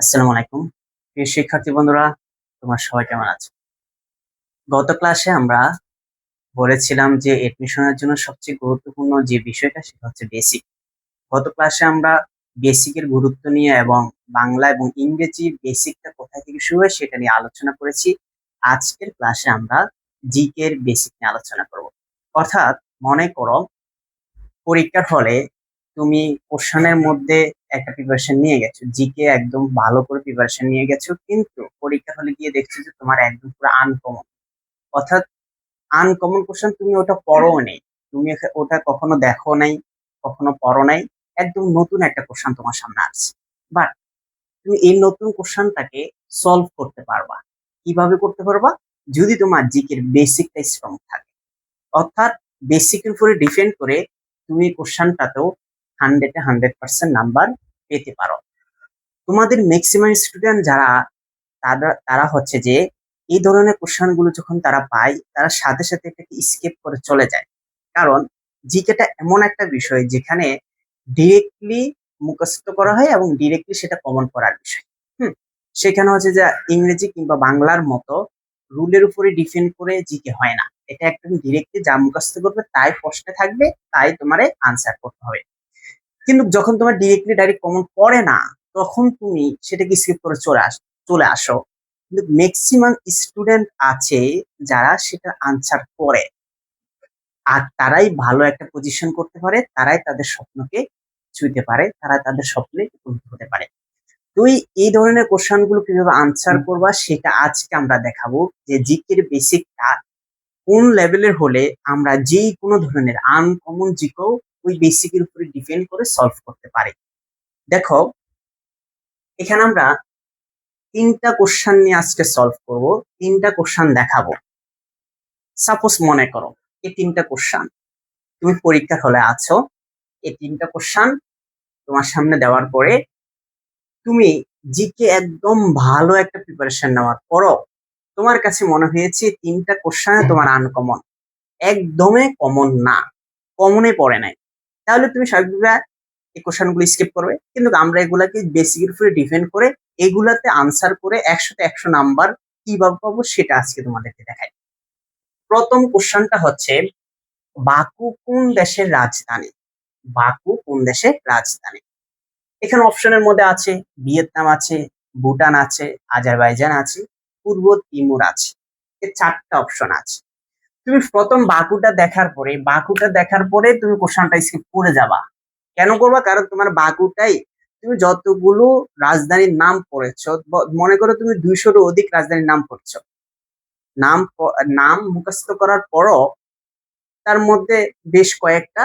আসসালামু আলাইকুম। প্রিয় শিক্ষার্থী বন্ধুরা, তোমার সবাই কেমন আছো? গত ক্লাসে আমরা বলেছিলাম যে এডমিশনের জন্য সবচেয়ে গুরুত্বপূর্ণ যে বিষয়টা সেটা হচ্ছে বেসিক গত ক্লাসে আমরা বেসিকের গুরুত্ব নিয়ে এবং বাংলা এবং ইংরেজি বেসিকটা কোথায় থেকে শুরু হয় সেটা নিয়ে আলোচনা করেছি। আজকের ক্লাসে আমরা জিকে এর বেসিক নিয়ে আলোচনা করব। অর্থাৎ মনে করো, পরীক্ষার হলে তুমি কোশ্চেনের মধ্যে একটা প্রিপারেশন নিয়ে গেছো। জিকে একদম ভালো করে প্রিপারেশন নিয়ে গেছো, কিন্তু পরীক্ষা হলে গিয়ে দেখছ যে তোমার একদম পুরো আনকমন অর্থাৎ আনকমন কোশ্চেন তুমি ওটা পড়ো নেই। তুমি ওটা কখনো দেখো নাই, কখনো পড়ো নাই, একদম নতুন একটা কোশ্চেন তোমার সামনে আসছে। বাট তুমি এই নতুন কোশ্চেনটাকে সলভ করতে পারবা। কীভাবে করতে পারবা? যদি তোমার জিকের বেসিকটা স্ট্রং থাকে। অর্থাৎ বেসিকের উপরে ডিপেন্ড করে তুমি কোশ্চেনটাতেও হান্ড্রেডে হান্ড্রেড পার্সেন্ট নাম্বার পেতে পারো। তোমাদের ম্যাক্সিমাম স্টুডেন্ট যারা, তারা তারা হচ্ছে যে, এই ধরনের কোশ্চেনগুলো যখন তারা পায়, তারা সাথে সাথে এটাকে স্কিপ করে চলে যায়। কারণ জিকেটা এমন একটা বিষয় যেখানে ডিরেক্টলি মুখস্থ করা হয় এবং ডিরেক্টলি সেটা কমন করার বিষয়। হুম, সেখানে হচ্ছে যে, ইংরেজি কিংবা বাংলার মতো রুলের উপরে ডিপেন্ড করে জিকে হয় না। এটা একদম ডিরেক্টলি যা মুখস্থ করবে, তাই প্রশ্নে থাকবে, তাই তোমারে আনসার করতে হবে। কিন্তু যখন তোমার ডিরেক্টলি ডাইরেক্ট কমন পড়ে না তখন তুমি সেটাকে স্কিপ করে চলে আস চলে আসো। কিন্তু ম্যাক্সিমাম স্টুডেন্ট আছে যারা সেটা আনসার করে। আর তারাই ভালো একটা পজিশন করতে পারে তারাই তাদের স্বপ্নকে ছুঁতে পারে তারা তাদের স্বপ্নে উপনীত হতে পারে। তুই এই ধরনের কোশ্চেনগুলো কীভাবে আনসার করবা সেটা আজকে আমরা দেখাবো যে জিকের বেসিকটা কোন লেভেলের হলে আমরা যেই কোনো ধরনের আনকমন জিকেও ওই বেসিকের উপরে ডিপেন্ড করে সলভ করতে পারি। দেখো, এখানে আমরা তিনটা কোশ্চেন নিয়ে আজকে সলভ করব, তিনটা কোশ্চেন দেখাবো। সাপোজ মনে করো, এই তিনটা কোশ্চেন তুমি পরীক্ষার হলে আছো, এই তিনটা কোশ্চেন তোমার সামনে দেওয়ার পরে তুমি জিকে একদম ভালো একটা প্রিপারেশন নেওয়ার পরও তোমার কাছে মনে হয়েছে তিনটা কোশ্চেনে তোমার আনকমন একদমই কমন না কমনে পড়ে নাই। তাহলে তুমি স্বাভাবিকভাবে এই কোশ্চেনগুলো স্কিপ করবে। কিন্তু আমরা এগুলাকে বেসিকের উপরে ডিপেন্ড করে এগুলাতে আনসার করে একশোতে একশো নাম্বার কীভাবে পাবো সেটা আজকে তোমাদেরকে দেখাই। প্রথম কোশ্চেনটা হচ্ছে, বাকু কোন দেশের রাজধানী? বাকু কোন দেশের রাজধানী? এখানে অপশনের মধ্যে আছে, ভিয়েতনাম আছে, ভুটান আছে, আজারবাইজান আছে, পূর্ব তিমুর আছে। এই চারটা অপশন আছে। তুমি প্রথম বাকুটা দেখার পরে বাকুটা দেখার পরে তুমি কোশ্চেনটা স্কিপ করে যাবা। কেন করবা? কারণ তোমার বাকুটাই তুমি যতগুলো রাজধানীর নাম পড়েছো মনে করো তুমি দুইশোরও অধিক রাজধানীর নাম পড়ছো। নাম নাম মুখস্থ করার পরও তার মধ্যে বেশ কয়েকটা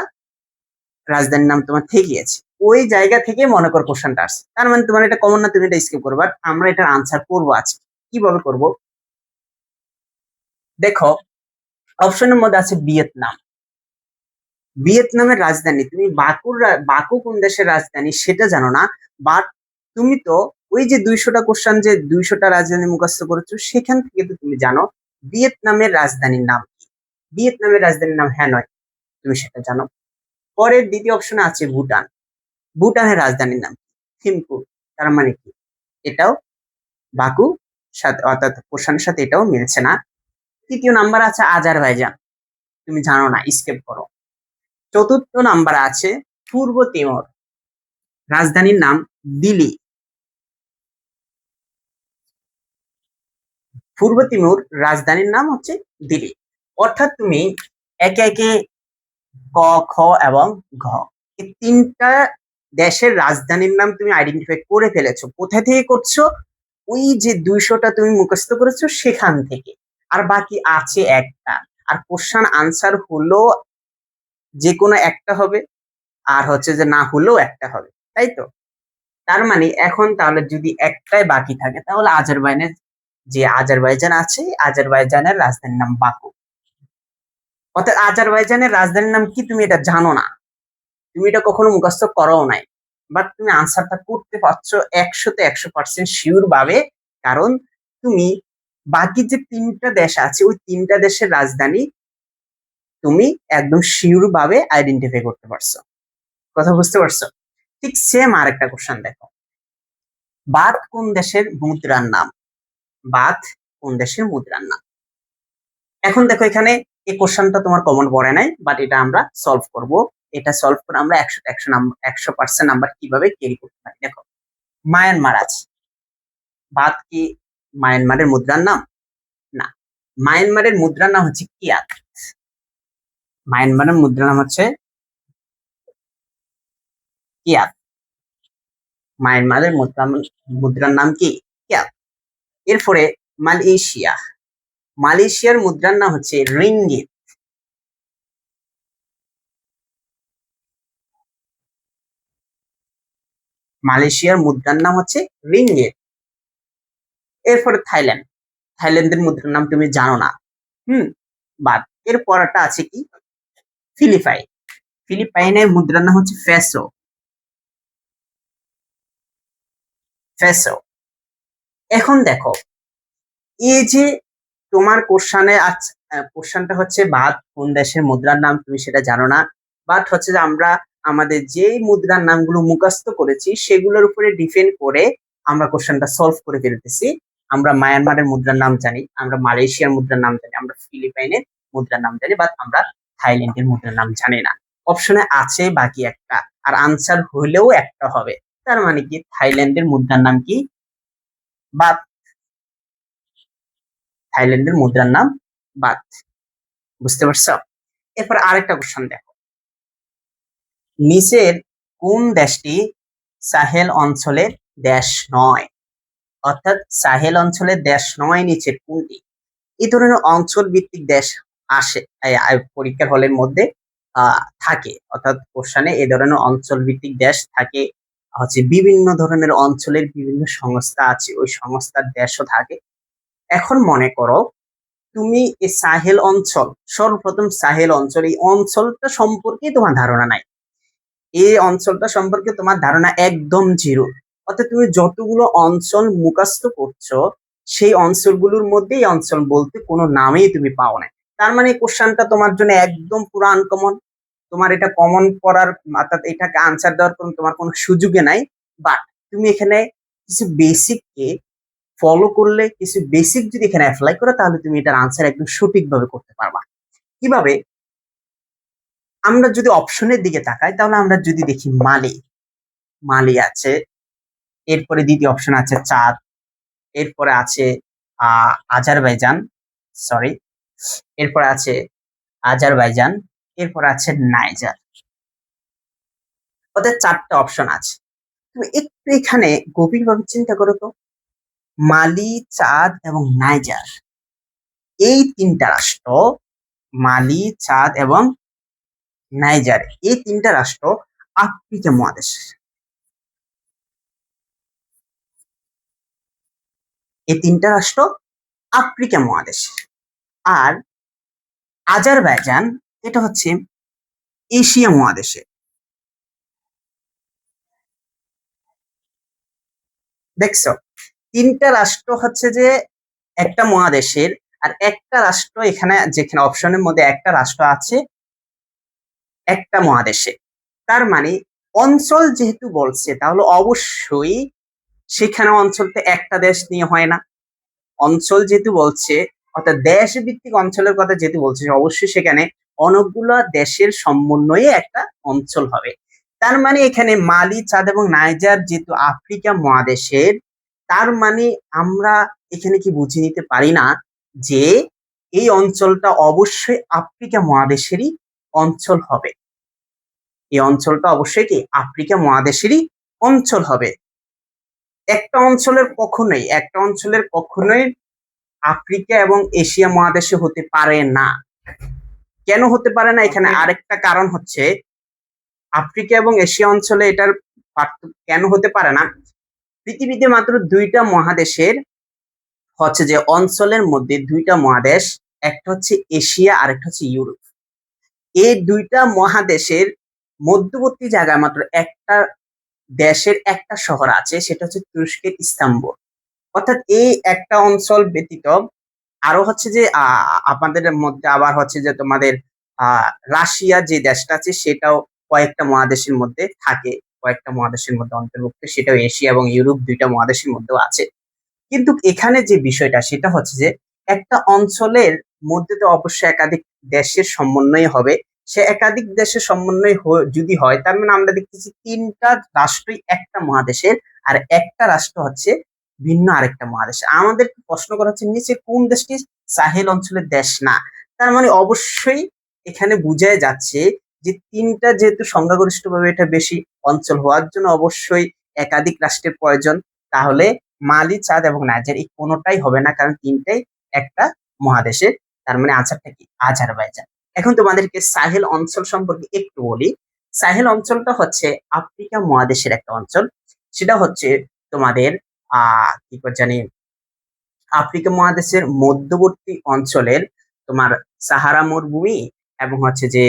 রাজধানীর নাম তোমার থেকে গিয়েছে ওই জায়গা থেকে মনে করো কোশ্চেনটা আসছে। তার মানে তোমার এটা কমন না, তুমি এটা স্কিপ করবে। বাট আমরা এটার আনসার করব আজকে। কীভাবে করব? দেখো অপশনের মধ্যে আছে ভিয়েতনাম। ভিয়েতনামের রাজধানী, তুমি বাকুর বাকু কোন দেশের রাজধানী সেটা জানো না বাট তুমি তো ওই যে দুইশোটা কোশ্চেন যে দুইশোটা রাজধানী মুখস্থ করেছ, সেখান থেকে তো তুমি জানো ভিয়েতনামের রাজধানীর নাম কি। ভিয়েতনামের রাজধানীর নাম হ্যানয়, তুমি সেটা জানো। পরের দ্বিতীয় অপশনে আছে ভুটান। ভুটানের রাজধানীর নাম? থিম্পু তার মানে কি? এটাও বাকু সাথে, অর্থাৎ কোশ্চেনের সাথে এটাও মিলছে না। তৃতীয় নাম্বার আছে আজারবাইজান। তুমি জানো না স্কেপ করো। চতুর্থ নাম্বার আছে পূর্ব তিমুর। রাজধানীর নাম দিল্লি। পূর্ব তিমুর রাজধানীর নাম হচ্ছে দিল্লি। অর্থাৎ তুমি একে একে ক, খ এবং ঘ। এই তিনটা দেশের রাজধানীর নাম তুমি আইডেন্টিফাই করে ফেলেছো। কোথা থেকে করছ? ওই যে দুইশোটা তুমি মুখস্থ করেছ সেখান থেকে। আর বাকি আছে একটা। আর কোশ্চান আনসার হলো যে কোনো একটা হবে, আর হচ্ছে যে না হলেও একটা হবে, তাই তো? তার মানে এখন তাহলে যদি একটাই বাকি থাকে, তাহলে আজারবাইজানের, যে আজারবাইজান আছে, আজারবাইজানের রাজধানীর নাম বাকু। অর্থাৎ আজারবাইজানের রাজধানীর নাম কি তুমি এটা জানো না? তুমি এটা কখনো মুখস্থ করো নাই। বাট তুমি আনসারটা করতে পারছ একশোতে একশো পার্সেন্ট শিওর ভাবে, কারণ তুমি বাকি যে তিনটা দেশ আছে, ওই তিনটা দেশের রাজধানী তুমি একদম শিওর ভাবে আইডেন্টিফাই করতে পারছ। কথা বুঝতে পারছ? ঠিক সেম আর একটা কোশ্চেন দেখো। বাত কোন দেশের মুদ্রার নাম? বাত কোন দেশের মুদ্রার নাম? এখন দেখো এখানে এই কোশ্চেনটা তোমার কমন পড়ে নাই বাট এটা আমরা সলভ করব। এটা সলভ করে আমরা একশো একশো নাম্বার একশো পার্সেন্ট নাম্বার কীভাবে ক্যারি করতে পারি? দেখো মায়ানমার আছে। বাদ কি মায়ানমারের মুদ্রার নাম? না। মায়ানমারের মুদ্রার নাম হচ্ছে কিয়াত। মায়ানমারের মুদ্রার নাম হচ্ছে কিয়াত। মায়ানমারের মুদ্রা মুদ্রার নাম কি? কিয়াত। এরপরে মালয়েশিয়া। মালয়েশিয়ার মুদ্রার নাম হচ্ছে রিঙ্গিত। মালয়েশিয়ার মুদ্রার নাম হচ্ছে রিঙ্গিত। এরপরে থাইল্যান্ড। থাইল্যান্ডের মুদ্রার নাম তুমি জানো না। হুম? বাদ। এর পরটা আছে কি? ফিলিপাইন। ফিলিপাইনের মুদ্রার নাম হচ্ছে ফেসো ফেসো এখন দেখো এই যে তোমার কোশ্চানে কোশ্চানটা হচ্ছে বাদ, কোন দেশের মুদ্রার নাম তুমি সেটা জানো না। বাট হচ্ছে যে আমরা, আমাদের যেই মুদ্রার নামগুলো মুখস্থ করেছি, সেগুলোর উপরে ডিপেন্ড করে আমরা কোশ্চেনটা সলভ করে ফেলতেছি। আমরা মায়ানমারের মুদ্রার নাম জানি, আমরা মালয়েশিয়ার মুদ্রার নাম জানি, আমরা ফিলিপাইনের মুদ্রার নাম জানি বাট আমরা থাইল্যান্ডের মুদ্রার নাম জানি না। অপশনে আছে বাকি একটা, আর আনসার হলেও একটা হবে। তার মানে কি? থাইল্যান্ডের মুদ্রার নাম কি? বাত থাইল্যান্ডের মুদ্রার নাম বাত বুঝতে পারছ? এরপর আরেকটা কোশ্চেন দেখো। নিচের কোন দেশটি সাহেল অঞ্চলের দেশ নয়? অর্থাৎ সাহেল অঞ্চলের দেশ নয় নিচের কোনটি? এই ধরনের অঞ্চল ভিত্তিক দেশ আসে পরীক্ষার হলের মধ্যে থাকে। অর্থাৎ কোশ্চানে এই ধরনের অঞ্চল ভিত্তিক দেশ থাকে, হচ্ছে বিভিন্ন ধরনের অঞ্চলের বিভিন্ন সংস্থা আছে, ওই সংস্থার দেশও থাকে। এখন মনে করো, তুমি এই সাহেল অঞ্চল, সর্বপ্রথম সাহেল অঞ্চল, এই অঞ্চলটা সম্পর্কে তোমার ধারণা নাই। এই অঞ্চলটা সম্পর্কে তোমার ধারণা একদম জিরো। অর্থাৎ তুমি যতগুলো অঞ্চল মুখাস্ত করছ, সেই অঞ্চলগুলোর মধ্যে এই অঞ্চল বলতে কোনো নামেই তুমি পাও না। তার মানে কোশ্চানটা তোমার জন্য একদম পুরো আনকমন তোমার এটা কমন করার, অর্থাৎ এটাকে আনসার দেওয়ার কোনো, তোমার কোনো সুযোগে নাই। বাট তুমি এখানে কিছু বেসিককে ফলো করলে, কিছু বেসিক যদি এখানে অ্যাপ্লাই করো, তাহলে তুমি এটার আনসার একদম সঠিকভাবে করতে পারবা। কীভাবে? আমরা যদি অপশনের দিকে তাকাই, তাহলে আমরা যদি দেখি মালি মালি আছে এরপরে দ্বিতীয় অপশন আছে চাঁদ, এরপরে আছে আজারবাইজান সরি এরপরে আছে আজারবাইজান, এরপর আছে নাইজার। ওদের চারটা অপশন আছে। তুমি একটু এখানে গভীরভাবে চিন্তা করো তো। মালি, চাঁদ এবং নাইজার। এই তিনটা রাষ্ট্র, মালি, চাঁদ এবং নাইজার, এই তিনটা রাষ্ট্র আফ্রিকা মহাদেশ এই তিনটা রাষ্ট্র আফ্রিকা মহাদেশ। আর আজারবাইজান, এটা হচ্ছে এশিয়া মহাদেশে। দেখছ? তিনটা রাষ্ট্র হচ্ছে যে একটা মহাদেশের, আর একটা রাষ্ট্র এখানে যেখানে অপশনের মধ্যে একটা রাষ্ট্র আছে, একটা মহাদেশে। তার মানে অঞ্চল যেহেতু বলছে, তাহলে অবশ্যই সেখানে অঞ্চলতে একটা দেশ নিয়ে হয় না। অঞ্চল যেহেতু বলছে, অর্থাৎ দেশ ভিত্তিক অঞ্চলের কথা যেহেতু বলছে, অবশ্যই সেখানে অনেকগুলো দেশের সমন্বয়ে একটা অঞ্চল হবে। তার মানে এখানে মালি, চাঁদ এবং নাইজার যেহেতু আফ্রিকা মহাদেশের, তার মানে আমরা এখানে কি বুঝে নিতে পারি না যে এই অঞ্চলটা অবশ্যই আফ্রিকা মহাদেশেরই অঞ্চল হবে। এই অঞ্চলটা অবশ্যই কি? আফ্রিকা মহাদেশেরই অঞ্চল হবে। একটা অঞ্চলের কখনোই একটা অঞ্চলের কখনোই আফ্রিকা এবং এশিয়া মহাদেশে হতে পারে না। কেন হতে পারে না? এখানে আরেকটা কারণ হচ্ছে আফ্রিকা এবং এশিয়া অঞ্চলে এটার কেন হতে পারে না? পৃথিবীতে মাত্র দুইটা মহাদেশের হচ্ছে যে অঞ্চলের মধ্যে দুইটা মহাদেশ একটা হচ্ছে এশিয়া আর একটা হচ্ছে ইউরোপ। এই দুইটা মহাদেশের মধ্যবর্তী জায়গায় মাত্র একটা দেশের একটা শহর আছে, সেটা হচ্ছে তুরস্কের ইস্তাম্বুল। অর্থাৎ এই একটা অঞ্চল ব্যতীত আরও হচ্ছে যে আপনাদের মধ্যে আবার হচ্ছে যে তোমাদের রাশিয়া যে দেশটা আছে, সেটাও কয়েকটা মহাদেশের মধ্যে থাকে, কয়েকটা মহাদেশের মধ্যে অন্তর্ভুক্ত, সেটাও এশিয়া এবং ইউরোপ দুইটা মহাদেশের মধ্যেও আছে। কিন্তু এখানে যে বিষয়টা, সেটা হচ্ছে যে একটা অঞ্চলের মধ্যে তো অবশ্যই একাধিক দেশের সমন্বয় হবে সে একাধিক দেশের সমন্বয় যদি হয়, তার মানে আমরা দেখতেছি তিনটা রাষ্ট্রই একটা মহাদেশের আর একটা রাষ্ট্র হচ্ছে ভিন্ন আরেকটা মহাদেশ আমাদের প্রশ্ন করা হচ্ছে, নিচে কোন দেশটি সাহেল অঞ্চলের দেশ না? তার মানে অবশ্যই এখানে বোঝাই যাচ্ছে যে তিনটা যেহেতু সংখ্যাগরিষ্ঠভাবে এটা বেশি অঞ্চল, হওয়ার জন্য অবশ্যই একাধিক রাষ্ট্রের প্রয়োজন। তাহলে মালি, চাঁদ এবং নাইজার এই কোনোটাই হবে না, কারণ তিনটাই একটা মহাদেশের, তার মানে আনসারটা কি? আজারবাইজান। এখন তোমাদেরকে সাহেল অঞ্চল সম্পর্কে একটু বলি। সাহেল অঞ্চলটা হচ্ছে আফ্রিকা মহাদেশের একটা অঞ্চল। সেটা হচ্ছে তোমাদের আহ কি জানি, আফ্রিকা মহাদেশের মধ্যবর্তী অঞ্চলের তোমার সাহারা মরুভূমি এবং হচ্ছে যে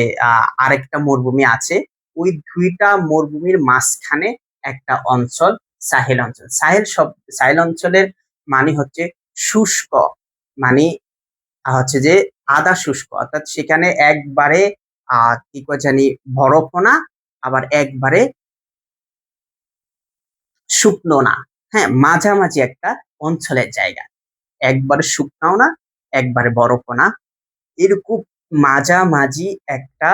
আরেকটা মরুভূমি আছে। ওই দুইটা মরুভূমির মাঝখানে একটা অঞ্চল সাহেল অঞ্চল। সাহেল সব, সাহেল অঞ্চলের মানে হচ্ছে শুষ্ক মানে হচ্ছে যে আদা শুষ্ক, অর্থাৎ সেখানে একবারে কি করে জানি, বরফও না, আবার একবারে শুকনো না। হ্যাঁ মাঝামাঝি একটা অঞ্চলের জায়গা। একবারে শুকনাও না, একবারে বরফও না। এরকম মাঝামাঝি একটা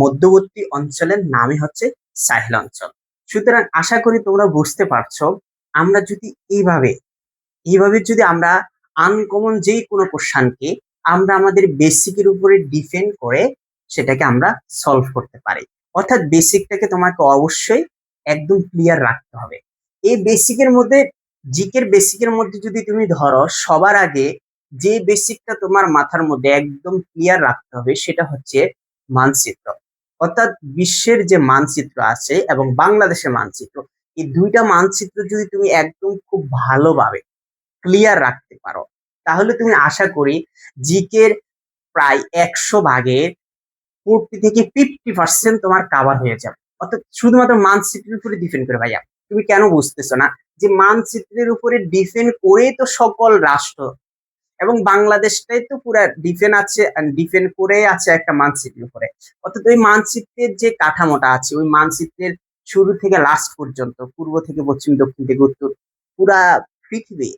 মধ্যবর্তী অঞ্চলের নামই হচ্ছে সাহেল অঞ্চল। সুতরাং আশা করি তোমরা বুঝতে পারছ, আমরা যদি এইভাবে এইভাবে যদি আমরা আনকমন যেই কোনো কোশ্চানকে আমরা আমাদের বেসিকের উপরে ডিপেন্ড করে সেটাকে আমরা সলভ করতে পারি। অর্থাৎ বেসিকটাকে তোমাকে অবশ্যই একদম ক্লিয়ার রাখতে হবে। এই বেসিকের মধ্যে জিকের বেসিকের মধ্যে যদি তুমি ধরো, সবার আগে যে বেসিকটা তোমার মাথার মধ্যে একদম ক্লিয়ার রাখতে হবে সেটা হচ্ছে মানচিত্র। অর্থাৎ বিশ্বের যে মানচিত্র আছে এবং বাংলাদেশের মানচিত্র, এই দুইটা মানচিত্র যদি তুমি একদম খুব ভালোভাবে ক্লিয়ার রাখতে পারো। তাহলে তুমি আশা করি জিকের প্রায় একশো ভাগের ফোরটি থেকে ফিফটি পার্সেন্ট তোমার কাভার হয়ে যাবে। অর্থাৎ শুধুমাত্র মানচিত্রের উপরে ডিপেন্ড করে ভাইয়া। তুমি কেন বুঝতেছো না যে মানচিত্রের উপরে ডিপেন্ড করেই তো সকল রাষ্ট্র এবং বাংলাদেশটাই তো পুরা ডিফেন্ড আছে ডিফেন্ড করে আছে একটা মানচিত্রের উপরে। অর্থাৎ ওই মানচিত্রের যে কাঠামোটা আছে, ওই মানচিত্রের শুরু থেকে লাস্ট পর্যন্ত, পূর্ব থেকে পশ্চিম, দক্ষিণ থেকে উত্তর, পুরা পৃথিবী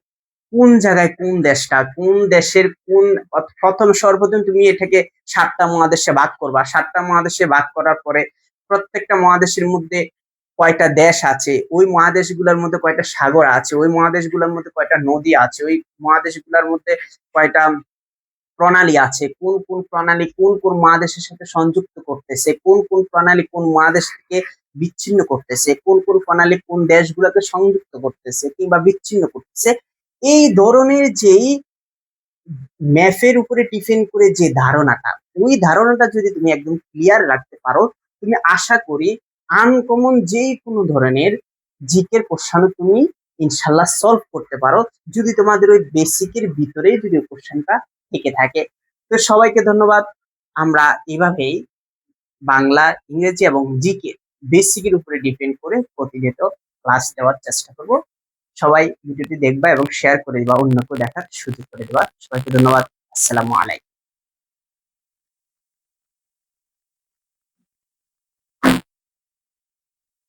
কোন জায়গায় কোন দেশটা, কোন দেশের কোন প্রথম সর্বপ্রথম তুমি এটাকে সাতটা মহাদেশে ভাগ করবা। সাতটা মহাদেশে ভাগ করার পরে প্রত্যেকটা মহাদেশের মধ্যে কয়টা দেশ আছে? ওই মহাদেশগুলোর মধ্যে কয়টা সাগর আছে? ওই মহাদেশগুলোর মধ্যে কয়টা নদী আছে? ওই মহাদেশগুলোর মধ্যে কয়টা প্রণালী আছে? কোন কোন প্রণালী কোন কোন মহাদেশের সাথে সংযুক্ত করতেছে? কোন কোন প্রণালী কোন মহাদেশ থেকে বিচ্ছিন্ন করতেছে? কোন কোন প্রণালী কোন দেশগুলোকে সংযুক্ত করতেছে কিংবা বিচ্ছিন্ন করতেছে? এই ধরনের যেই ম্যাপের উপরে ডিপেন্ড করে যে ধারণাটা, ওই ধারণাটা যদি তুমি একদম ক্লিয়ার রাখতে পারো, তুমি আশা করি আনকমন যেই কোনো ধরনের জিকের কোশ্চানও তুমি ইনশাল্লাহ সলভ করতে পারো। যদি তোমাদের ওই বেসিকের ভিতরেই যদি কোশ্চেনটা থেকে থাকে। তো সবাইকে ধন্যবাদ। আমরা এভাবেই বাংলা, ইংরেজি এবং জিকে বেসিকের উপরে ডিপেন্ড করে প্রতিনিয়ত ক্লাস দেওয়ার চেষ্টা করব। সবাই ভিডিওটি দেখবা এবং শেয়ার করে দিবা অন্যকে দেখার সুযোগ করে দেবা। সবাইকে ধন্যবাদ। আসসালামু আলাইকুম।